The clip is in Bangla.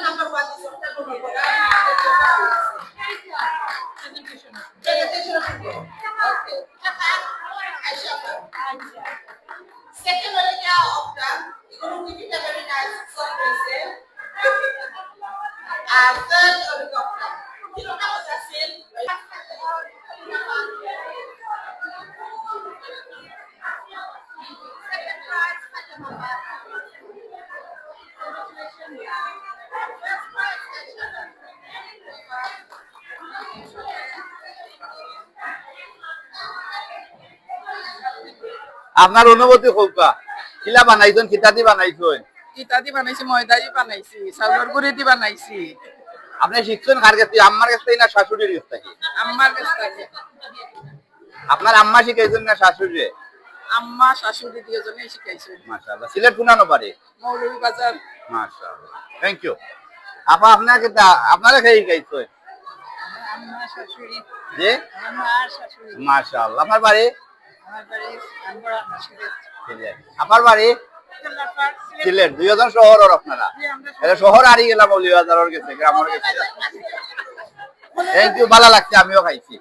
number one is third area. You know, that a sale. আপনার অনুভূতি হোকা কিলা বানাইছেন? কিতাদি বানাইছেন? ইটা দি বানাইছি ময়দা দি বানাইছি চাউলের গুড়ি দি বানাইছি। আপনি শিখছেন কার কাছ আম্মার কাছ না শাশুড়ির কাছ থেকে? আম্মার কাছ থেকে। আপনার আম্মা শিখাইছেন না শাশুড়ি আম্মা শাশুড়ি দুজনেই শিখাইছে। মাশাআল্লাহ। সিলেট পুনানো পারে মৌলভী বাজার। মাশাআল্লাহ। থ্যাংক ইউ আপা আপনাকে আপনারা খেয়ে শিখাইছেন? আম্মা শাশুড়ি। যে? আমার শাশুড়ি। মাশাআল্লাহ। আপনার বাড়ি? আমার বাড়ি ছিলেন সিলেট। সিলেট। শহর ওর দুইজন আপনারা? এটা শহর হারিয়ে গেলাম অলিবাজারের গেছে গ্রামের গেছে। থ্যাংক ইউ ভালো লাগছে আমিও খাইছি।